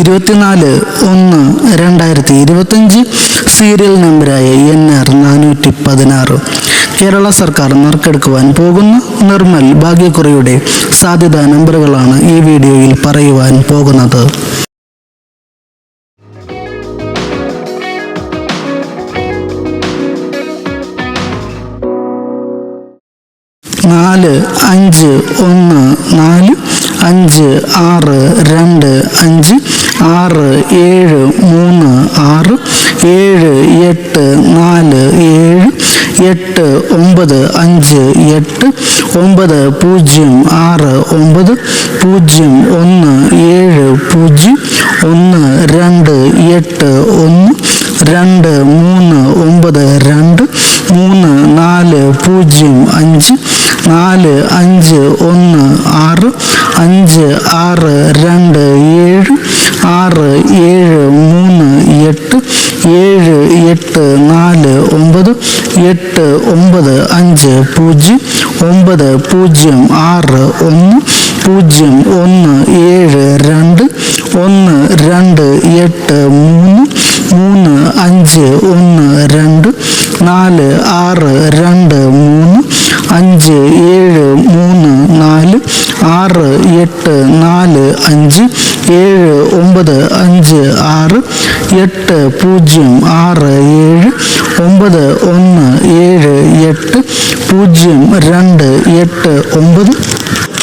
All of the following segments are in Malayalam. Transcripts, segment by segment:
ഇരുപത്തിനാല് ഒന്ന് രണ്ടായിരത്തി ഇരുപത്തഞ്ച് സീരിയൽ നമ്പറായ എൻ ആർ നാനൂറ്റി പതിനാറ്. കേരള സർക്കാർ നറുക്കെടുക്കുവാൻ പോകുന്ന നിർമ്മൽ ഭാഗ്യക്കുറിയുടെ സാധ്യതാ നമ്പറുകളാണ് ഈ വീഡിയോയിൽ പറയുവാൻ പോകുന്നത്. നാല് അഞ്ച് ഒന്ന് നാല് അഞ്ച് ആറ് രണ്ട് അഞ്ച് ആറ് ഏഴ് മൂന്ന് ആറ് ഏഴ് എട്ട് നാല് ഏഴ് എട്ട് ഒമ്പത് അഞ്ച് എട്ട് ഒമ്പത് പൂജ്യം ആറ് ഒമ്പത് പൂജ്യം ഒന്ന് ഏഴ് പൂജ്യം ഒന്ന് രണ്ട് എട്ട് ഒന്ന് രണ്ട് മൂന്ന് ഒമ്പത് രണ്ട് മൂന്ന് നാല് പൂജ്യം അഞ്ച് നാല് അഞ്ച് ഒന്ന് ആറ് അഞ്ച് ആറ് രണ്ട് ഏഴ് ആറ് ഏഴ് മൂന്ന് എട്ട് ഏഴ് എട്ട് നാല് ഒമ്പത് എട്ട് ഒമ്പത് അഞ്ച് പൂജ്യം ഒമ്പത് പൂജ്യം ആറ് ഒന്ന് പൂജ്യം ഒന്ന് ഏഴ് രണ്ട് ഒന്ന് രണ്ട് എട്ട് മൂന്ന് മൂന്ന് അഞ്ച് ഒന്ന് രണ്ട് നാല് ആറ് രണ്ട് മൂന്ന് അഞ്ച് ഏഴ് മൂന്ന് ആറ് എട്ട് നാല് അഞ്ച് ഏഴ് ഒമ്പത് അഞ്ച് ആറ് എട്ട് പൂജ്യം ആറ് ഏഴ് ഒമ്പത് ഒന്ന് ഏഴ് എട്ട് പൂജ്യം രണ്ട് എട്ട് ഒമ്പത്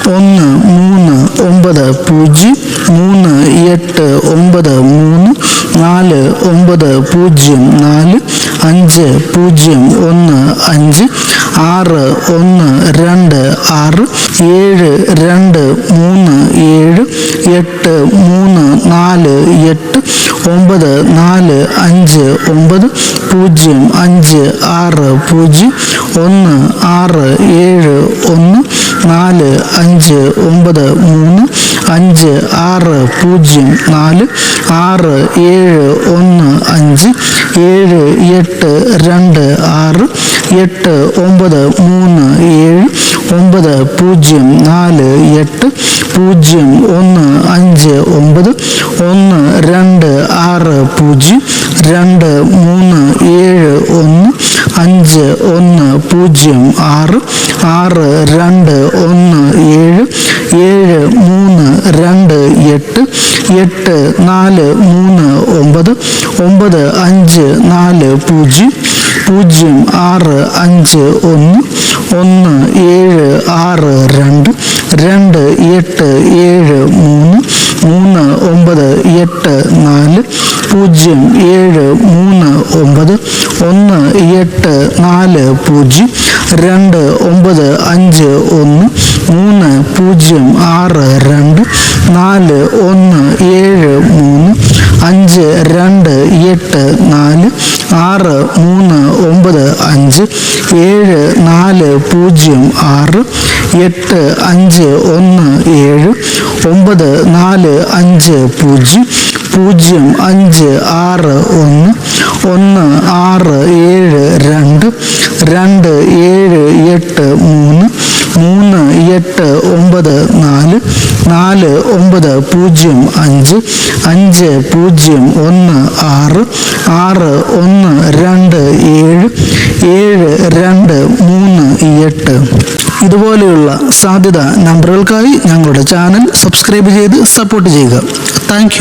ഒന്ന് മൂന്ന് ഒമ്പത് പൂജ്യം മൂന്ന് എട്ട് ഒമ്പത് മൂന്ന് നാല് ഒമ്പത് പൂജ്യം നാല് അഞ്ച് പൂജ്യം ഒന്ന് അഞ്ച് ആറ് ഒന്ന് രണ്ട് ആറ് ഏഴ് രണ്ട് മൂന്ന് ഏഴ് എട്ട് മൂന്ന് നാല് എട്ട് ഒമ്പത് നാല് അഞ്ച് ഒമ്പത് പൂജ്യം അഞ്ച് ആറ് പൂജ്യം ഒന്ന് ആറ് ഏഴ് ഒന്ന് നാല് അഞ്ച് ഒമ്പത് മൂന്ന് അഞ്ച് ആറ് പൂജ്യം നാല് ആറ് ഏഴ് ഒന്ന് അഞ്ച് ഏഴ് എട്ട് രണ്ട് ആറ് എട്ട് ഒമ്പത് മൂന്ന് ഏഴ് ഒമ്പത് പൂജ്യം നാല് എട്ട് പൂജ്യം ഒന്ന് അഞ്ച് ഒമ്പത് ഒന്ന് രണ്ട് ആറ് പൂജ്യം രണ്ട് മൂന്ന് ഏഴ് ഒന്ന് അഞ്ച് ഒന്ന് പൂജ്യം ആറ് ആറ് രണ്ട് ഒന്ന് ഏഴ് ഏഴ് മൂന്ന് രണ്ട് എട്ട് എട്ട് നാല് മൂന്ന് ഒമ്പത് ഒമ്പത് അഞ്ച് നാല് പൂജ്യം പൂജ്യം ആറ് അഞ്ച് ഒന്ന് ഒന്ന് ഏഴ് ആറ് രണ്ട് രണ്ട് എട്ട് ഏഴ് മൂന്ന് മൂന്ന് ഒമ്പത് എട്ട് നാല് പൂജ്യം ഏഴ് മൂന്ന് ഒമ്പത് ഒന്ന് എട്ട് നാല് പൂജ്യം രണ്ട് ഒമ്പത് അഞ്ച് ഒന്ന് മൂന്ന് പൂജ്യം ആറ് രണ്ട് നാല് ഒന്ന് ഏഴ് മൂന്ന് അഞ്ച് രണ്ട് എട്ട് ആറ് മൂന്ന് ഒമ്പത് അഞ്ച് ഏഴ് നാല് പൂജ്യം ആറ് എട്ട് അഞ്ച് ഒന്ന് ഏഴ് ഒമ്പത് നാല് അഞ്ച് പൂജ്യം പൂജ്യം അഞ്ച് ആറ് ഒന്ന് ഒന്ന് ആറ് ഏഴ് രണ്ട് രണ്ട് ഏഴ് എട്ട് മൂന്ന് മൂന്ന് എട്ട് ഒമ്പത് നാല് നാല് ഒമ്പത് പൂജ്യം അഞ്ച് അഞ്ച് പൂജ്യം ഒന്ന് ആറ് ആറ് ഒന്ന് രണ്ട് ഏഴ് ഏഴ് രണ്ട് മൂന്ന് എട്ട്. ഇതുപോലെയുള്ള സാധ്യത നമ്പറുകൾക്കായി ഞങ്ങളുടെ ചാനൽ സബ്സ്ക്രൈബ് ചെയ്ത് സപ്പോർട്ട് ചെയ്യുക. താങ്ക്